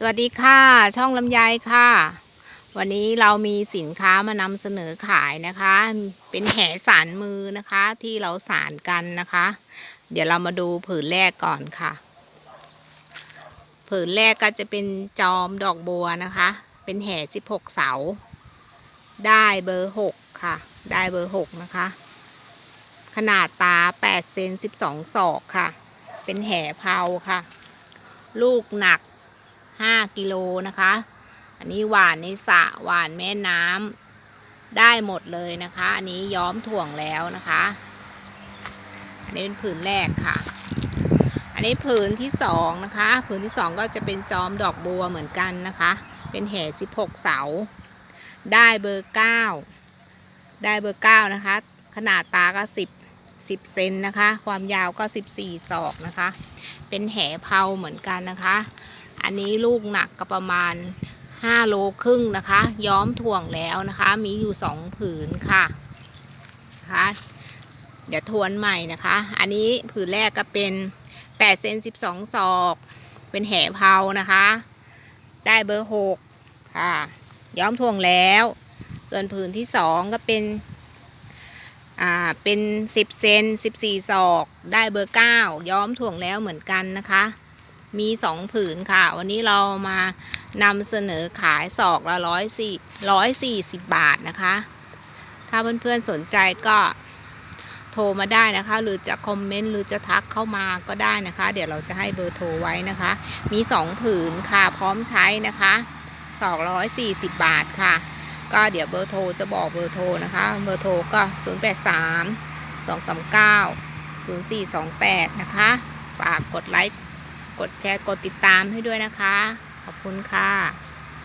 สวัสดีค่ะ ช่องลำไยค่ะ วันนี้เรามีสินค้ามานำเสนอขายนะคะ เป็นแหสารมือนะคะ ที่เราสารกันนะคะ เดี๋ยวเรามาดูผืนแรกก่อนค่ะ ผืนแรกก็จะเป็นจอมดอกบัวนะคะ เป็นแห่16เสา ได้เบอร์6ค่ะ ได้เบอร์6นะคะ ขนาดตา8เซน12ศอกค่ะ เป็นแห่เผาค่ะ ลูกหนัก 5 กิโลนะคะ อันนี้หวานในสระหวานแม่น้ำได้หมดเลยนะคะ อันนี้ย้อมถ่วงแล้วนะคะ อันนี้เป็นผืนแรกค่ะ อันนี้ผืนที่สองนะคะ ผืนที่สองก็จะเป็นจอมดอกบัวเหมือนกันนะคะ เป็นแห่16 เสา ได้เบอร์ 9 ได้เบอร์ 9 นะคะ ขนาดตาก็ 10 10เซนนะคะ ความยาวก็14ศอกนะคะ เป็นแห่เผาเหมือนกันนะคะ อันนี้ลูกหนักก็ประมาณ 5 โลครึ่งนะคะ ย้อมถ่วงแล้วนะคะ มีอยู่ 2 ผืนค่ะนะคะเดี๋ยวทวนใหม่นะคะ อันนี้ผืนแรกก็เป็น8เซน12 ศอก เป็นแห่เผานะคะ ได้เบอร์ 6 ค่ะ ย้อมถ่วงแล้ว ส่วนผืนที่ 2 ก็เป็น อ่า เป็น 10 เซน14 ศอก ได้เบอร์ 9 ย้อมถ่วงแล้วเหมือนกันนะคะ มีสองผืนค่ะ วันนี้เรามานำเสนอขายศอกละร้อยสี่ร้อยสี่สิบบาทนะคะ ถ้าเพื่อนๆสนใจก็โทรมาได้นะคะ หรือจะคอมเมนต์หรือจะทักเข้ามาก็ได้นะคะ เดี๋ยวเราจะให้เบอร์โทรไว้นะคะ มีสองผืนค่ะพร้อมใช้นะคะสองร้อยสี่สิบบาทค่ะ ก็เดี๋ยวเบอร์โทรจะบอกเบอร์โทรนะคะ เบอร์โทรก็ศูนย์แปดสามสองสามเก้าศูนย์สี่สองแปดนะคะ ฝากกดไลค์ กดแชร์กดติดตามให้ด้วยนะคะ ขอบคุณค่ะ